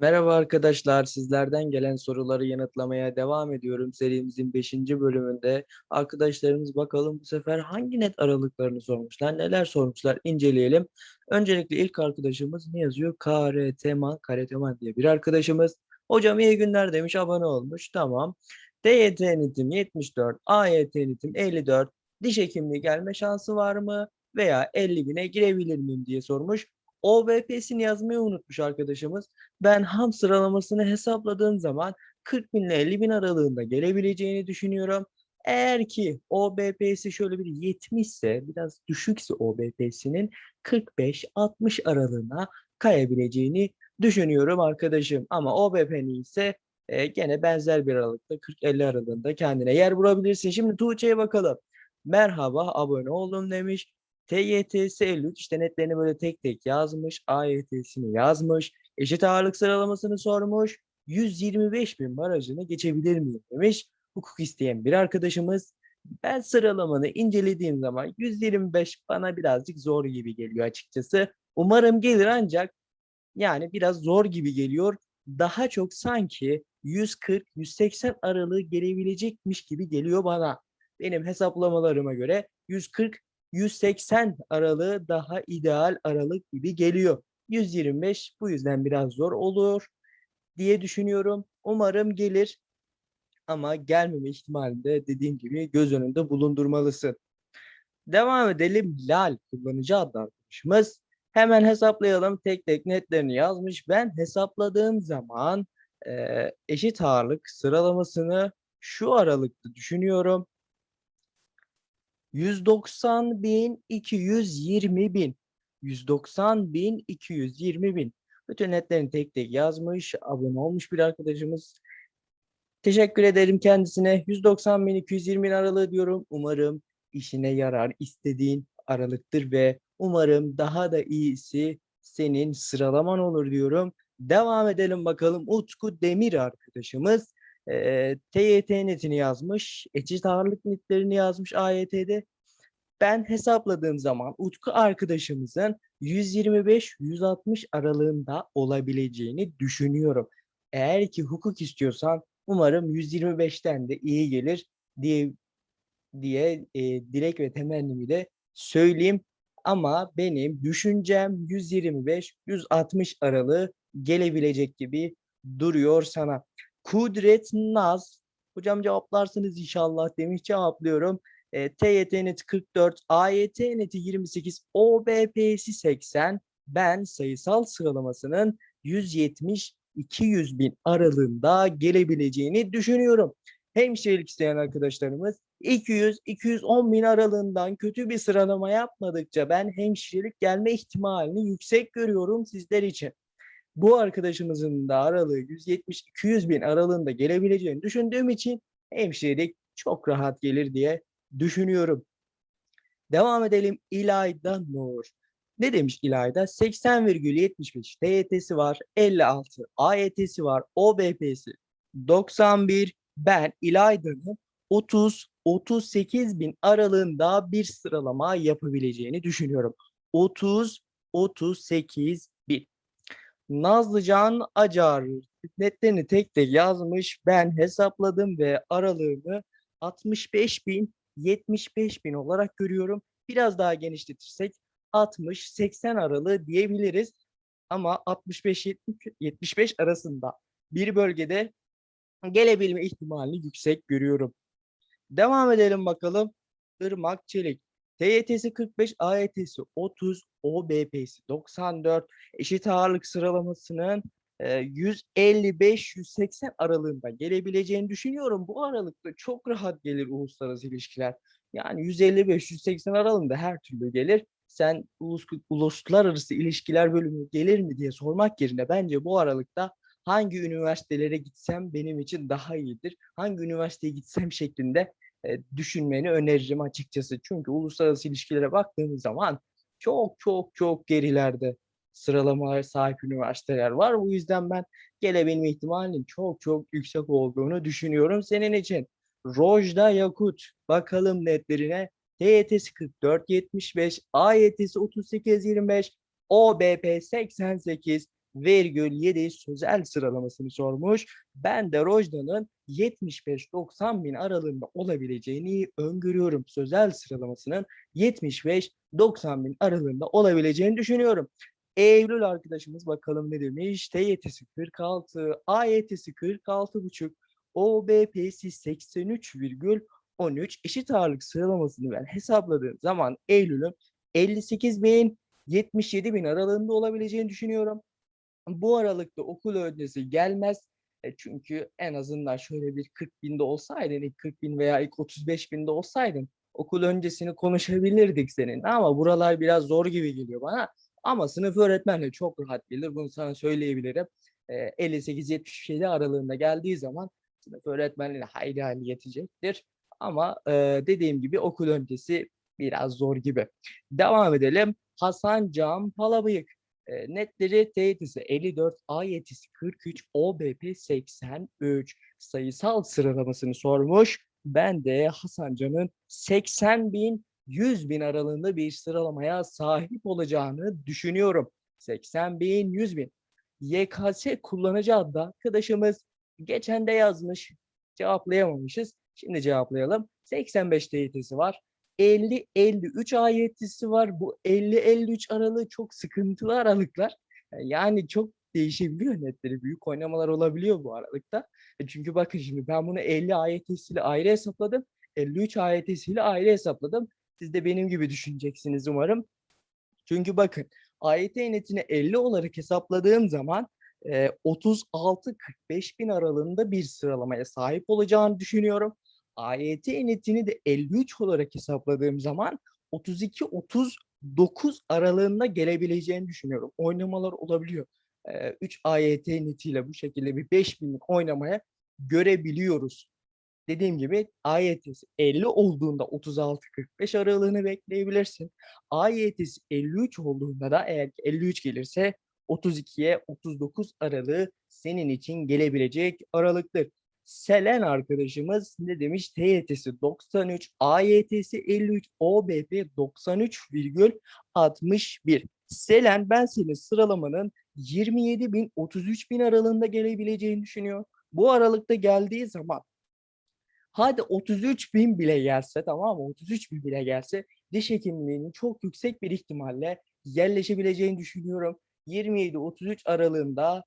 Merhaba arkadaşlar, sizlerden gelen soruları yanıtlamaya devam ediyorum. Serimizin 5. bölümünde arkadaşlarımız bakalım bu sefer hangi net aralıklarını sormuşlar, neler sormuşlar inceleyelim. Öncelikle ilk arkadaşımız ne yazıyor? KR Teman, KR Teman diye bir arkadaşımız. Hocam iyi günler demiş, abone olmuş. Tamam. TYT nitim 74, AYT nitim 54. Diş hekimliği gelme şansı var mı? Veya 50 bine girebilir miyim diye sormuş. OBP'sini yazmayı unutmuş arkadaşımız. Ben ham sıralamasını hesapladığım zaman 40 bin ile 50 bin aralığında gelebileceğini düşünüyorum. Eğer ki OBP'si şöyle bir 70 ise biraz düşükse OBP'sinin 45-60 aralığına kayabileceğini düşünüyorum arkadaşım. Ama OBP'nin ise e, gene benzer bir aralıkta 40-50 aralığında kendine yer bulabilirsin. Şimdi Tuğçe'ye bakalım. Merhaba abone oldum demiş. TYT'si 53 işte netlerini böyle tek tek yazmış. AYT'sini yazmış. Eşit ağırlık sıralamasını sormuş. 125 bin barajını geçebilir miyim demiş. Hukuk isteyen bir arkadaşımız. Ben sıralamanı incelediğim zaman 125 bana birazcık zor gibi geliyor açıkçası. Umarım gelir ancak yani biraz zor gibi geliyor. Daha çok sanki 140-180 aralığı gelebilecekmiş gibi geliyor bana. Benim hesaplamalarıma göre 140 180 aralığı daha ideal aralık gibi geliyor. 125 bu yüzden biraz zor olur diye düşünüyorum. Umarım gelir ama gelmeme ihtimalinde dediğim gibi göz önünde bulundurmalısın. Devam edelim. Lal kullanıcı adlı arkadaşımız. Hemen hesaplayalım. Tek tek netlerini yazmış. Ben hesapladığım zaman e, eşit ağırlık sıralamasını şu aralıkta düşünüyorum. 190 bin 220 bin. 190 bin 220 bin. Bütün netlerini tek tek yazmış, abone olmuş bir arkadaşımız. Teşekkür ederim kendisine. 190 bin 220 bin aralığı diyorum. Umarım işine yarar istediğin aralıktır ve umarım daha da iyisi senin sıralaman olur diyorum. Devam edelim bakalım. Utku Demir arkadaşımız TYT netini yazmış. Eşit ağırlık netlerini yazmış AYT'de. Ben hesapladığım zaman Utku arkadaşımızın 125-160 aralığında olabileceğini düşünüyorum. Eğer ki hukuk istiyorsan umarım 125'ten de iyi gelir diye diye e, dilek ve temennimi de söyleyeyim. Ama benim düşüncem 125-160 aralığı gelebilecek gibi duruyor sana. Kudret Naz. Hocam cevaplarsınız inşallah demiş cevaplıyorum. E, TYT neti 44, AYT neti 28, OBP'si 80. Ben sayısal sıralamasının 170-200 bin aralığında gelebileceğini düşünüyorum. Hemşirelik isteyen arkadaşlarımız 200-210 bin aralığından kötü bir sıralama yapmadıkça ben hemşirelik gelme ihtimalini yüksek görüyorum sizler için bu arkadaşımızın da aralığı 170-200 bin aralığında gelebileceğini düşündüğüm için hemşirelik çok rahat gelir diye düşünüyorum. Devam edelim. İlayda Nur. Ne demiş İlayda? 80,75 TYT'si var. 56 AYT'si var. OBP'si 91. Ben İlayda'nın 30-38 bin aralığında bir sıralama yapabileceğini düşünüyorum. 30-38 bin. Nazlıcan Acar netlerini tek tek yazmış. Ben hesapladım ve aralığını 65 bin 75 bin olarak görüyorum. Biraz daha genişletirsek 60-80 aralığı diyebiliriz. Ama 65-75 arasında bir bölgede gelebilme ihtimalini yüksek görüyorum. Devam edelim bakalım. Irmak Çelik. TYT'si 45, AYT'si 30, OBP'si 94, eşit ağırlık sıralamasının 155-180 aralığında gelebileceğini düşünüyorum. Bu aralıkta çok rahat gelir uluslararası ilişkiler. Yani 155-180 aralığında her türlü gelir. Sen ulus, uluslararası ilişkiler bölümü gelir mi diye sormak yerine bence bu aralıkta hangi üniversitelere gitsem benim için daha iyidir. Hangi üniversiteye gitsem şeklinde e, düşünmeni öneririm açıkçası. Çünkü uluslararası ilişkilere baktığımız zaman çok çok çok gerilerde sıralamalar sahip üniversiteler var. Bu yüzden ben gelebilme ihtimalinin çok çok yüksek olduğunu düşünüyorum senin için. Rojda Yakut bakalım netlerine. TYT'si 44 75, AYT'si 38 25, OBP 88. virgül 7 sözel sıralamasını sormuş. Ben de Rojda'nın 75-90 bin aralığında olabileceğini öngörüyorum. Sözel sıralamasının 75-90 bin aralığında olabileceğini düşünüyorum. Eylül arkadaşımız bakalım ne demiş? TYT'si 46, AYT'si 46,5, OBP'si 83,13 eşit ağırlık sıralamasını ben hesapladığım zaman Eylül'ün 58 bin 77 bin aralığında olabileceğini düşünüyorum. Bu aralıkta okul öncesi gelmez. E, çünkü en azından şöyle bir 40 binde olsaydın, ilk 40 bin veya ilk 35 binde olsaydın okul öncesini konuşabilirdik seninle ama buralar biraz zor gibi geliyor bana. Ama sınıf öğretmenleri çok rahat bilir. Bunu sana söyleyebilirim. E, 58-77 aralığında geldiği zaman sınıf öğretmenliğine hayli hayli yetecektir. Ama e, dediğim gibi okul öncesi biraz zor gibi. Devam edelim. Hasan Can Palabıyık. Netleri TYT'si 54, AYT'si 43, OBP 83 sayısal sıralamasını sormuş. Ben de Hasan Can'ın 80 bin 100 bin aralığında bir sıralamaya sahip olacağını düşünüyorum. 80 bin 100 bin. YKS kullanıcı adlı arkadaşımız geçen de yazmış. Cevaplayamamışız. Şimdi cevaplayalım. 85 TYT'si var. 50-53 ayetisi var. Bu 50-53 aralığı çok sıkıntılı aralıklar. Yani çok değişebiliyor netleri. Büyük oynamalar olabiliyor bu aralıkta. E çünkü bakın şimdi ben bunu 50 ayetisiyle ayrı hesapladım. 53 ayetisiyle ayrı hesapladım. Siz de benim gibi düşüneceksiniz umarım. Çünkü bakın AYT netini 50 olarak hesapladığım zaman 36-45 bin aralığında bir sıralamaya sahip olacağını düşünüyorum. AYT netini de 53 olarak hesapladığım zaman 32-39 aralığında gelebileceğini düşünüyorum. Oynamalar olabiliyor. 3 AYT netiyle bu şekilde bir 5000'lik oynamaya görebiliyoruz. Dediğim gibi AYT'si 50 olduğunda 36-45 aralığını bekleyebilirsin. AYT'si 53 olduğunda da eğer 53 gelirse 32'ye 39 aralığı senin için gelebilecek aralıktır. Selen arkadaşımız ne demiş? TYT'si 93, AYT'si 53, OBP 93,61. Selen ben senin sıralamanın 27 bin 33 bin aralığında gelebileceğini düşünüyor. Bu aralıkta geldiği zaman hadi 33 bin bile gelse tamam mı? 33 bin bile gelse diş hekimliğinin çok yüksek bir ihtimalle yerleşebileceğini düşünüyorum. 27-33 aralığında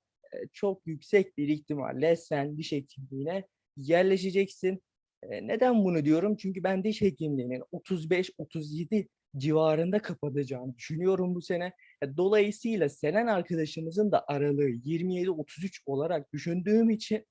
çok yüksek bir ihtimalle sen diş hekimliğine yerleşeceksin. Neden bunu diyorum? Çünkü ben diş hekimliğinin 35-37 civarında kapatacağını düşünüyorum bu sene. Dolayısıyla Selen arkadaşımızın da aralığı 27-33 olarak düşündüğüm için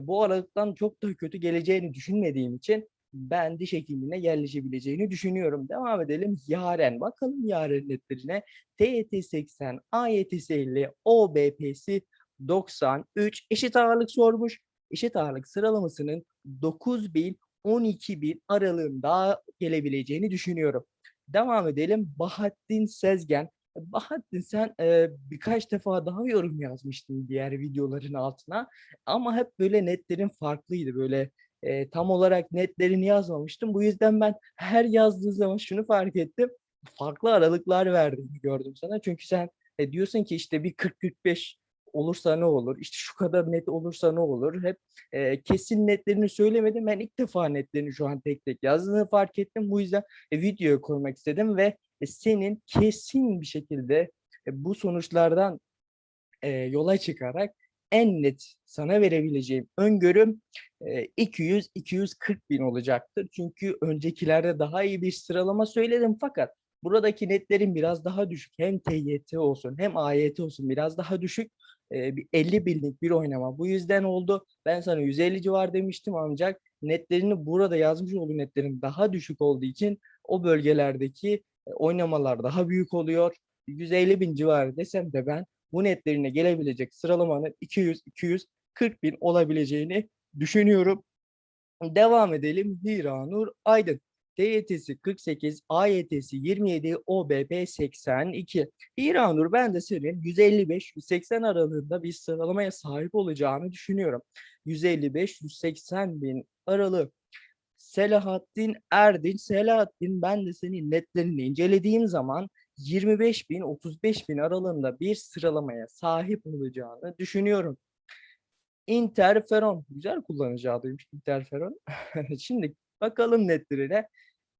bu aralıktan çok daha kötü geleceğini düşünmediğim için ben diş hekimliğine yerleşebileceğini düşünüyorum. Devam edelim. Yaren. Bakalım Yaren netlerine. TYT 80, AYT 50, OBP'si 93 eşit ağırlık sormuş. Eşit ağırlık sıralamasının 9 bin 12 bin aralığında gelebileceğini düşünüyorum. Devam edelim. Bahattin Sezgen. Bahattin sen e, birkaç defa daha yorum yazmıştın diğer videoların altına. Ama hep böyle netlerin farklıydı. Böyle e, tam olarak netlerini yazmamıştım. Bu yüzden ben her yazdığı zaman şunu fark ettim. Farklı aralıklar verdiğini gördüm sana. Çünkü sen e, diyorsun ki işte bir 40-45 olursa ne olur? İşte şu kadar net olursa ne olur? Hep e, kesin netlerini söylemedim. Ben ilk defa netlerini şu an tek tek yazdığını fark ettim. Bu yüzden e, videoya koymak istedim ve e, senin kesin bir şekilde e, bu sonuçlardan e, yola çıkarak en net sana verebileceğim öngörüm 200-240 bin olacaktır. Çünkü öncekilerde daha iyi bir sıralama söyledim fakat buradaki netlerin biraz daha düşük. Hem TYT olsun hem AYT olsun biraz daha düşük. bir 50 binlik bir oynama. Bu yüzden oldu. Ben sana 150 civar demiştim ancak netlerini burada yazmış olduğu netlerin daha düşük olduğu için o bölgelerdeki oynamalar daha büyük oluyor. 150 bin civarı desem de ben bu netlerine gelebilecek sıralamanın 200-240 bin olabileceğini düşünüyorum. Devam edelim. Hiranur Aydın. TYT'si 48, AYT'si 27, OBP 82. İranur ben de senin 155-180 aralığında bir sıralamaya sahip olacağını düşünüyorum. 155-180 bin aralığı. Selahattin Erdin, Selahattin ben de senin netlerini incelediğim zaman 25.000-35.000 aralığında bir sıralamaya sahip olacağını düşünüyorum. Interferon. Güzel kullanıcı adıymış interferon. Şimdi bakalım netlerine.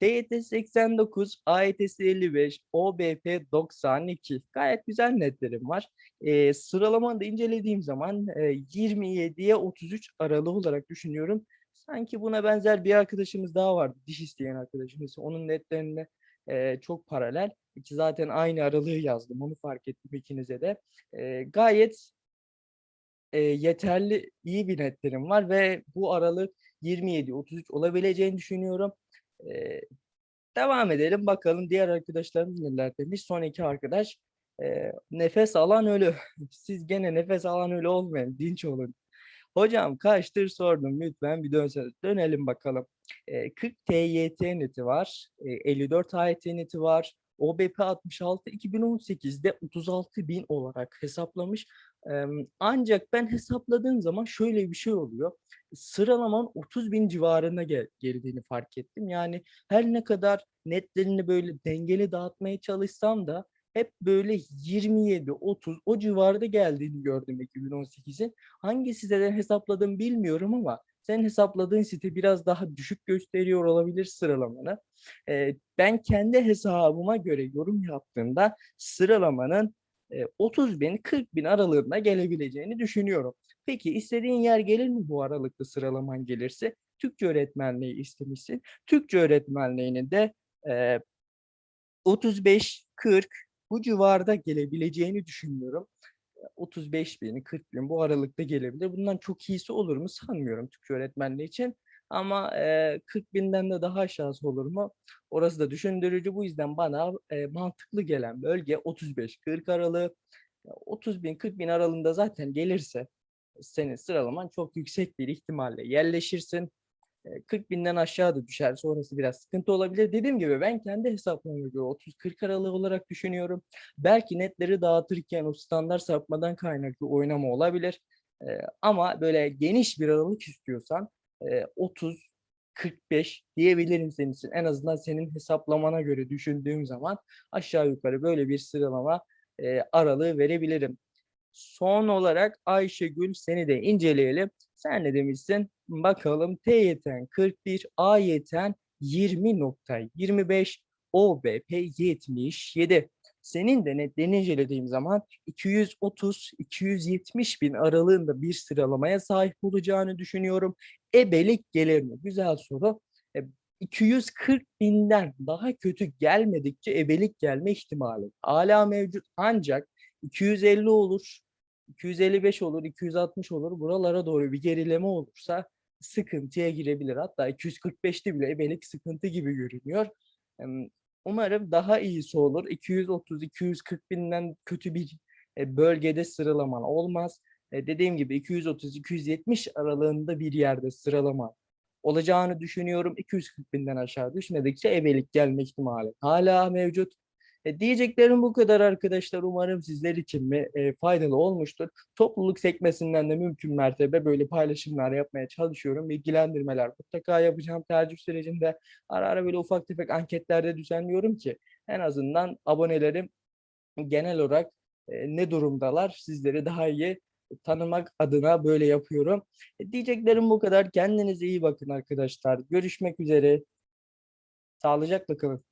TYT 89, AYT 55, OBP 92. Gayet güzel netlerim var. Ee, sıralamanı incelediğim zaman e, 27'ye 33 aralığı olarak düşünüyorum. Sanki buna benzer bir arkadaşımız daha vardı. Diş isteyen arkadaşımız. Onun netlerinde e, çok paralel. Ki zaten aynı aralığı yazdım. Onu fark ettim ikinize de. E, gayet e, yeterli iyi bir netlerim var ve bu aralık 27-33 olabileceğini düşünüyorum. Devam edelim bakalım diğer arkadaşlarımız neler demiş. Son iki arkadaş e, nefes alan ölü. Siz gene nefes alan ölü olmayın. Dinç olun. Hocam kaçtır sordum lütfen bir dönseniz. Dönelim bakalım. E, 40 TYT neti var. E, 54 AYT neti var. OBP 66 2018'de 36 bin olarak hesaplamış. Ancak ben hesapladığım zaman şöyle bir şey oluyor. Sıralaman 30 bin civarına gel geldiğini fark ettim. Yani her ne kadar netlerini böyle dengeli dağıtmaya çalışsam da hep böyle 27-30 o civarda geldiğini gördüm 2018'in. Hangi siteden hesapladım bilmiyorum ama senin hesapladığın site biraz daha düşük gösteriyor olabilir sıralamanı. Ben kendi hesabıma göre yorum yaptığımda sıralamanın 30 bin 40 bin aralığında gelebileceğini düşünüyorum. Peki istediğin yer gelir mi bu aralıkta sıralaman gelirse? Türkçe öğretmenliği istemişsin. Türkçe öğretmenliğinin de 35-40 bu civarda gelebileceğini düşünüyorum. 35 bin, 40 bin bu aralıkta gelebilir. Bundan çok iyisi olur mu sanmıyorum Türkçe öğretmenliği için. Ama e, 40 binden de daha aşağısı olur mu? Orası da düşündürücü. Bu yüzden bana mantıklı gelen bölge 35-40 aralığı. 30 bin 40 bin aralığında zaten gelirse senin sıralaman çok yüksek bir ihtimalle yerleşirsin. 40 binden aşağı da düşer. Sonrası biraz sıkıntı olabilir. Dediğim gibi ben kendi hesaplamama göre 30-40 aralığı olarak düşünüyorum. Belki netleri dağıtırken o standart sapmadan kaynaklı oynama olabilir. Ama böyle geniş bir aralık istiyorsan 30 45 diyebilirim senin için. En azından senin hesaplamana göre düşündüğüm zaman aşağı yukarı böyle bir sıralama e, aralığı verebilirim. Son olarak Ayşegül seni de inceleyelim. Sen ne demişsin? Bakalım TYT'en 41, AYT'en 20.25, OBP 77. Senin de netlerini incelediğim zaman 230-270 bin aralığında bir sıralamaya sahip olacağını düşünüyorum. Ebelik gelir mi? Güzel soru. 240 e, binden daha kötü gelmedikçe ebelik gelme ihtimali hala mevcut. Ancak 250 olur, 255 olur, 260 olur. Buralara doğru bir gerileme olursa sıkıntıya girebilir. Hatta 245'te bile ebelik sıkıntı gibi görünüyor. Umarım daha iyisi olur. 230-240 binden kötü bir e, bölgede sıralaman olmaz. E, dediğim gibi 230-270 aralığında bir yerde sıralama olacağını düşünüyorum. 240 binden aşağı düşmedikçe ebelik gelme ihtimali hala mevcut. E, diyeceklerim bu kadar arkadaşlar. Umarım sizler için mi e, faydalı olmuştur. Topluluk sekmesinden de mümkün mertebe böyle paylaşımlar yapmaya çalışıyorum. Bilgilendirmeler mutlaka yapacağım tercih sürecinde. Ara ara böyle ufak tefek anketlerde düzenliyorum ki en azından abonelerim genel olarak e, ne durumdalar sizleri daha iyi tanımak adına böyle yapıyorum. E, diyeceklerim bu kadar. Kendinize iyi bakın arkadaşlar. Görüşmek üzere. Sağlıcakla kalın.